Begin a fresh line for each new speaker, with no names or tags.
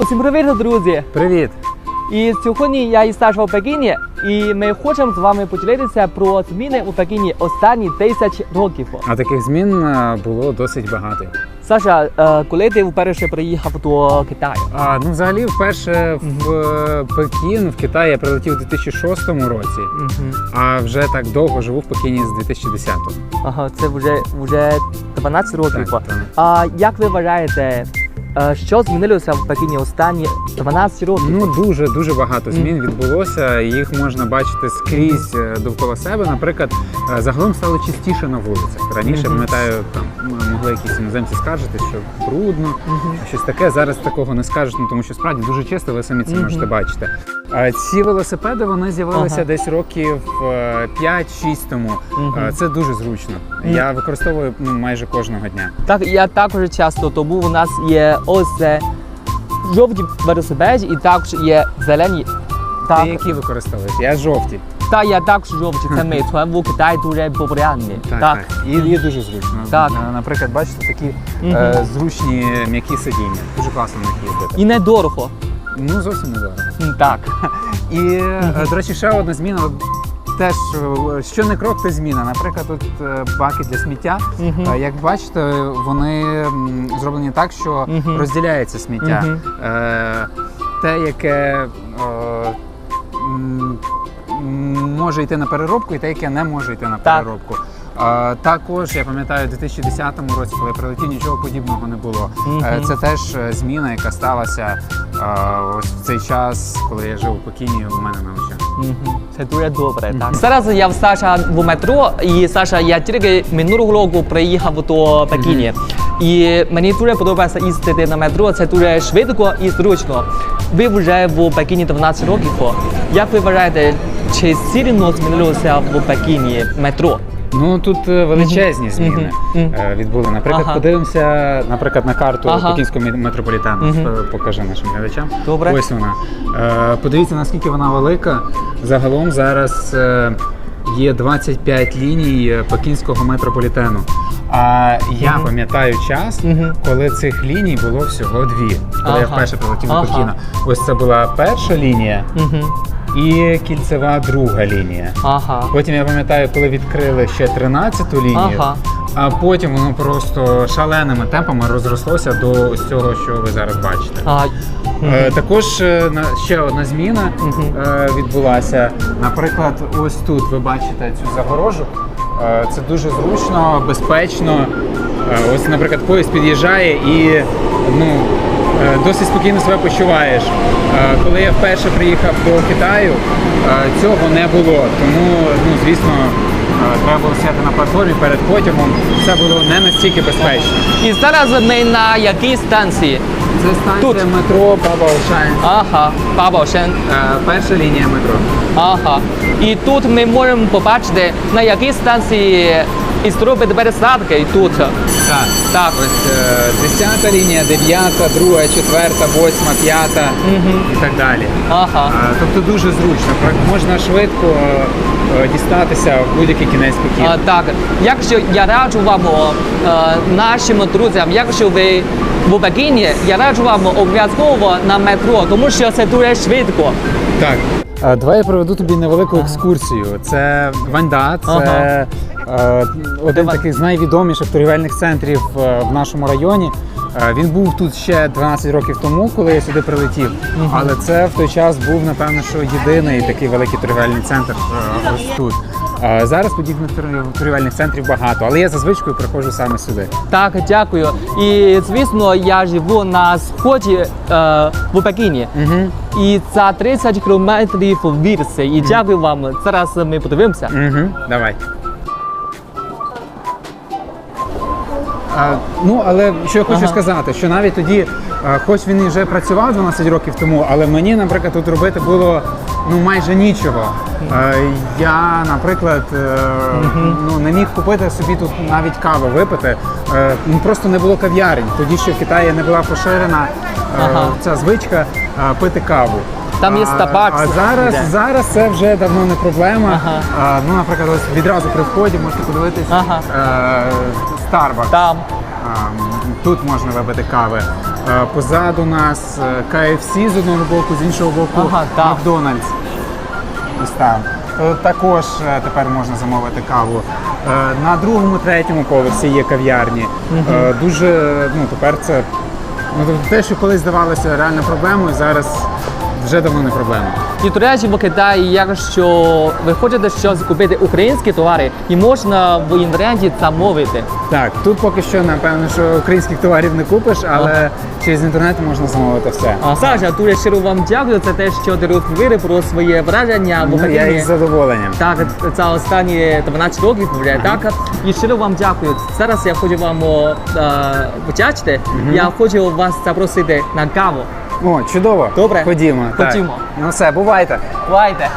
Усім привіт, друзі!
Привіт!
І сьогодні я із Саша у Пекіні, і ми хочемо з вами поділитися про зміни у Пекіні останні 10 років.
А таких змін е, було досить багато.
Саша, е, коли ти вперше приїхав до Китаю?
А ну взагалі, вперше в е, Пекін в Китай я прилетів у 2006 році, а вже так довго живу в Пекіні з 2010-го.
Ага, це вже, вже 12 років.
Так, так.
А як ви вважаєте, що змінилося в Пекіні останні 12 років?
Ну дуже дуже багато змін відбулося. Їх можна бачити скрізь е, довкола себе. Наприклад, е, загалом стало чистіше на вулицях. Раніше пам'ятаю, там могли якісь іноземці скаржитись, що брудно, щось таке. Зараз такого не скажуть, ну тому що справді дуже чисто, ви самі це можете бачити. А ці велосипеди вони з'явилися
Ага.
десь років е, 5-6 тому. Е, Це дуже зручно. Я використовую ну, майже кожного дня.
Так, я також часто, тому у нас є ось е, жовті велосипеді і також є зелені. Так,
Ти які використовуєш? Я жовті.
та я також жовті, це Meituan в Китаї дуже популярні.
Так, І, і дуже зручно.
Так.
Наприклад, бачите, такі е, зручні м'які сидіння. Дуже класно на них їздити.
І недорого.
Ну зовсім не дорого.
Так.
І е, до речі, ще одна зміна. Теж е, що не крок, то зміна. Наприклад, тут е, баки для сміття. Е, Як бачите, вони зроблені так, що
угу.
розділяється сміття. Угу. Те, яке може йти на переробку, і те, яке не може йти на
Так.
переробку. Також я пам'ятаю, у 2010 році, коли я прилетів, нічого подібного не було. Е, Це теж е, зміна, яка сталася е, ось в цей час, коли я жив у Пекіні у мене на очах.
Мгм. Це дуже добре. Так. Зараз я в Саша в метро, і Саша, я тільки минулого року приїхав до Пекіні. І мені дуже подобається їздити на метро, це дуже швидко і зручно. Ви вже в Пекіні 12 років. Як ви вважаєте, чи сильно змінилося в Пекіні метро?
Ну тут е, величезні зміни е, відбули. Наприклад,
Ага.
подивимося, наприклад, на карту
Ага.
Пекінського.
Мгм.
Е, Покажи нашим глядачам.
Добре.
Ось вона. Подивіться, наскільки вона велика. Загалом зараз є 25 ліній Пекінського метрополітену. А я
Мгм.
пам'ятаю час,
Мгм.
коли цих ліній було всього дві. Коли я вперше прилетів до Пекіна. Ось це була перша лінія
Мгм.
І кільцева друга лінія.
Ага.
Потім я пам'ятаю, коли відкрили ще 13-ту лінію,
Ага.
а потім воно просто шаленими темпами розрослося до ось цього, що ви зараз бачите.
А,
Е, також е, на- ще одна зміна е, відбулася. Наприклад, ось тут ви бачите цю загорожу. Е, це дуже зручно, безпечно. Е, ось, наприклад, поїзд під'їжджає і ну, досить спокійно себе почуваєш. Е, коли я вперше приїхав до Китаю, е, цього не було. Тому, ну, звісно, е, треба було сидіти на платформі перед потягом. Це було не настільки безпечно.
І зараз ми на якій станції?
Це станція
Тут.
метро Бабаошань.
Ага, Бабошен.
Е, Перша лінія метро.
Ага. І тут ми можемо побачити, на якій станції і зробити пересадки і тут.
Так.
Так.
Ось е, 10 лінія, 9, 2, 4, 8, 5
Мгм.
і так далі.
Ага.
Е, Тобто дуже зручно. Можна швидко е, е, дістатися в будь-який кінець.
А, так, якщо я раджу вам е, нашим друзям, якщо ви в Пекіні, я раджу вам обов'язково на метро, тому що це дуже швидко.
Так. Давай я проведу тобі невелику екскурсію. Це Ванда, це
Ага.
один
Давай.
з найвідоміших торгівельних центрів е, в нашому районі. Е, Він був тут ще 12 років тому, коли я сюди прилетів. Але це в той час був, напевно, що єдиний такий великий торгівельний центр е, ось тут. Е, Зараз подібних торгів- торгівельних центрів багато, але я за звичкою приходжу саме сюди.
Так, дякую. І звісно, я живу на сході е, в Пекіні.
Угу.
І за 30 кілометрів від. І дякую вам. Зараз ми подивимося.
Угу. Давай. А, ну, але що я хочу
Ага.
сказати, що навіть тоді, а, хоч він і вже працював 12 років тому, але мені, наприклад, тут робити було ну майже нічого. Е, я, наприклад, е, ну не міг купити собі тут навіть каву випити. Е, ну просто не було кав'ярень. Тоді ще в Китаї не була поширена е,
Ага.
ця звичка пити каву.
Там є
А-
Starbucks.
А зараз,
Де?
зараз це вже давно не проблема.
Ага.
А, ну, наприклад, ось відразу при вході можете подивитись
Ага.
е, Starbucks.
Там.
А, тут можна випити кави. Е, Позаду нас е, KFC з одного боку, з іншого боку
Ага, так.
Макдональдс. Ось там. Е, Також е, тепер можна замовити каву. Е, На другому, третьому поверсі є кав'ярні. Е, Дуже ну тепер це ну те, що колись здавалося реально проблемою, зараз вже давно не проблема.
І до речі, в Китаї, якщо ви хочете щось купити українські товари, і можна в інтернеті замовити.
Так, тут поки що напевно, що українських товарів не купиш, але через інтернет можна замовити все.
А, Саша, дуже щиро вам дякую за те, що ти розповіли про своє враження в
Ну, я
Україні.
із задоволенням.
Так, за останні 12 років вже так. І щиро вам дякую. Зараз я хочу вам о, е, подячити. Я хочу вас запросити на каву.
О, чудово.
Добре.
Ходімо. так.
Ходімо.
Ну все, бувайте.
Бувайте.